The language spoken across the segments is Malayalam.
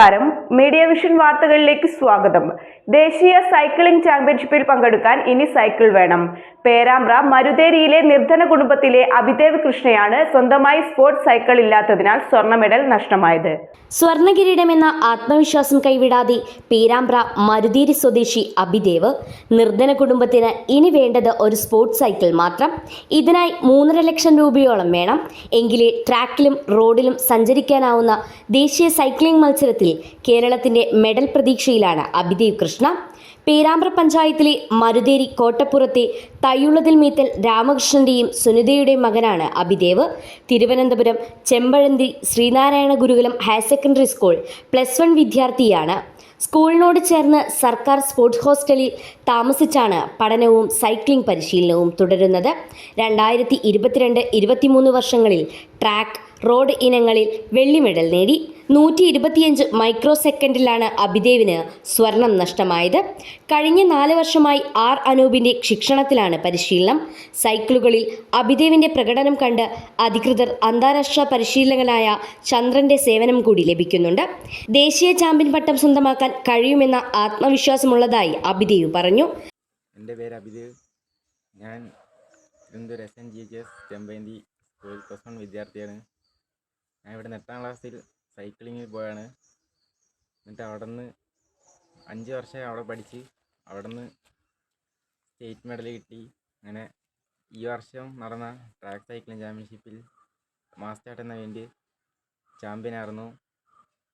നമസ്കാരം. മീഡിയ വിഷൻ വാർത്തകളിലേക്ക് സ്വാഗതം. ദേശീയ സൈക്ലിംഗ് ചാമ്പ്യൻഷിപ്പിൽ പങ്കെടുക്കാൻ ഇനി സൈക്കിൾ വേണം. പേരാമ്പ്ര മരുതേരിയിലെ നിർധന കുടുംബത്തിലെ അഭിദേവ് കൃഷ്ണയാണ് സ്വന്തമായി സ്പോർട്സ് സൈക്കിൾ ഇല്ലാത്തതിനാൽ സ്വർണ മെഡൽ നഷ്ടമായത്. സ്വർണകിരീടമെന്ന ആത്മവിശ്വാസം കൈവിടാതെ പേരാമ്പ്ര മരുതേരി സ്വദേശി അഭിദേവ് നിർധന കുടുംബത്തിന് ഇനി വേണ്ടത് ഒരു സ്പോർട്സ് സൈക്കിൾ മാത്രം. ഇതിനായി മൂന്നര ലക്ഷം രൂപയോളം വേണം. എങ്കിലേ ട്രാക്കിലും റോഡിലും സഞ്ചരിക്കാനാവുന്ന ദേശീയ സൈക്ലിംഗ് മത്സരത്തിൽ കേരളത്തിന്റെ മെഡൽ പ്രതീക്ഷയിലാണ് അഭിദേവ് കൃഷ്ണ. പേരാമ്പ്ര പഞ്ചായത്തിലെ മരുതേരി കോട്ടപ്പുറത്തെ തയ്യുള്ളതിൽ മീത്തൽ രാമകൃഷ്ണന്റെയും സുനിതയുടെയും മകനാണ് Abhidev. Thiruvananthapuram Chempazhanthi Sreenarayana Gurukulam higher secondary school plus one വിദ്യാർത്ഥിയാണ്. സ്കൂളിനോട് ചേർന്ന് സർക്കാർ സ്പോർട്സ് ഹോസ്റ്റലിൽ താമസിച്ചാണ് പഠനവും സൈക്ലിംഗ് പരിശീലനവും തുടരുന്നത്. രണ്ടായിരത്തി ഇരുപത്തിരണ്ട് ഇരുപത്തിമൂന്ന് വർഷങ്ങളിൽ ട്രാക്ക് റോഡ് ഇനങ്ങളിൽ വെള്ളി മെഡൽ നേടി. നൂറ്റി ഇരുപത്തിയഞ്ച് മൈക്രോ സെക്കൻഡിലാണ് അഭിദേവിന് സ്വർണം നഷ്ടമായത്. കഴിഞ്ഞ നാല് വർഷമായി ആർ അനൂപിന്റെ ശിക്ഷണത്തിലാണ് പരിശീലനം. സൈക്കിളുകളിൽ അഭിദേവിന്റെ പ്രകടനം കണ്ട് അധികൃതർ അന്താരാഷ്ട്ര പരിശീലകനായ ചന്ദ്രന്റെ സേവനം കൂടി ലഭിക്കുന്നുണ്ട്. ദേശീയ ചാമ്പ്യൻ പട്ടം സ്വന്തമാക്കാൻ കഴിയുമെന്ന ആത്മവിശ്വാസമുള്ളതായി അഭിദേവ് പറഞ്ഞു. എന്റെ പേര് അഭിദേവ്. ഞാൻ Thiruvananthapuram S N G H S school plus one വിദ്യാർത്ഥിയാണ്. ഞാൻ ഇവിടെ എട്ടാം ക്ലാസ്സിൽ സൈക്ലിങ്ങിൽ പോയാണ്. എന്നിട്ട് അവിടെ നിന്ന് അഞ്ച് വർഷം അവിടെ പഠിച്ച് അവിടെ നിന്ന് സ്റ്റേറ്റ് മെഡൽ കിട്ടി. അങ്ങനെ ഈ വർഷം നടന്ന ട്രാക്ക് സൈക്ലിംഗ് ചാമ്പ്യൻഷിപ്പിൽ മാസ്റ്റേർട്ട് എന്ന വേണ്ടി ചാമ്പ്യനായിരുന്നു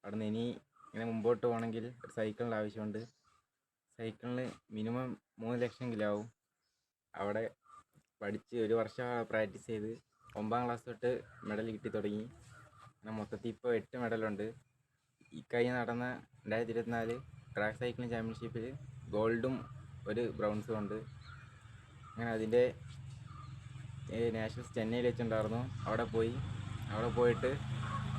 അവിടെ നിന്ന് ഇനി ഇങ്ങനെ മുമ്പോട്ട് പോകണമെങ്കിൽ ഒരു സൈക്കിളിന്റെ ആവശ്യമുണ്ട്. സൈക്കിളിന് മിനിമം മൂന്ന് ലക്ഷം കിലോ ആവും. അവിടെ പഠിച്ച് ഒരു വർഷം പ്രാക്ടീസ് ചെയ്ത് ഒമ്പതാം ക്ലാസ് തൊട്ട് മെഡൽ കിട്ടി തുടങ്ങി. അങ്ങനെ മൊത്തത്തിൽ ഇപ്പോൾ എട്ട് മെഡലുണ്ട് ഈ കഴിഞ്ഞ നടന്ന രണ്ടായിരത്തി ഇരുപത്തിനാല് ട്രാക്ക് സൈക്ലിംഗ് ചാമ്പ്യൻഷിപ്പിൽ ഗോൾഡും ഒരു ബ്രൗൺസും ഉണ്ട്. അങ്ങനെ അതിന്റെ നാഷണൽസ് ചെന്നൈയിൽ വെച്ചിട്ടുണ്ടായിരുന്നു. അവിടെ പോയി. അവിടെ പോയിട്ട്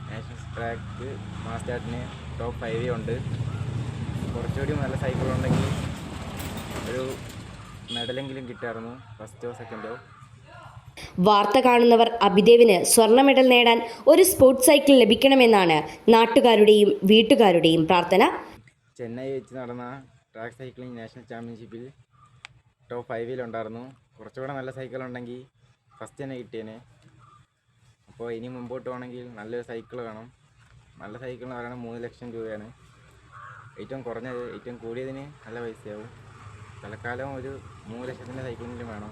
നാഷണൽസ് ട്രാക്ക് മാസ്റ്റാർട്ടിന് ടോപ്പ് ഫൈവ് ഉണ്ട്. കുറച്ചുകൂടി നല്ല സൈക്കിൾ ഉണ്ടെങ്കിൽ ഒരു മെഡലെങ്കിലും കിട്ടായിരുന്നു. ഫസ്റ്റോ സെക്കൻഡോ വാർത്ത കാണുന്നവർ അഭിദേവിന് സ്വർണ മെഡൽ നേടാൻ ഒരു സ്പോർട്സ് സൈക്കിൾ ലഭിക്കണമെന്നാണ് നാട്ടുകാരുടെയും വീട്ടുകാരുടെയും പ്രാർത്ഥന. ചെന്നൈ വെച്ച് നടന്ന ട്രാക്ക് സൈക്ലിംഗ് നാഷണൽ ചാമ്പ്യൻഷിപ്പിൽ ടോപ്പ് ഫൈവിൽ ഉണ്ടായിരുന്നു. കുറച്ചുകൂടെ നല്ല സൈക്കിൾ ഉണ്ടെങ്കിൽ ഫസ്റ്റ് തന്നെ കിട്ടിയേനെ. അപ്പോൾ ഇനി മുമ്പോട്ട് പോകണമെങ്കിൽ നല്ലൊരു സൈക്കിൾ വേണം. നല്ല സൈക്കിൾ എന്ന് പറയുന്നത് മൂന്ന് ലക്ഷം രൂപയാണ്. ഏറ്റവും കുറഞ്ഞത് ഏറ്റവും കൂടിയതിന് നല്ല പൈസയാവും. തൽക്കാലം ഒരു മൂന്ന് ലക്ഷത്തിന്റെ സൈക്കിളിലും വേണം.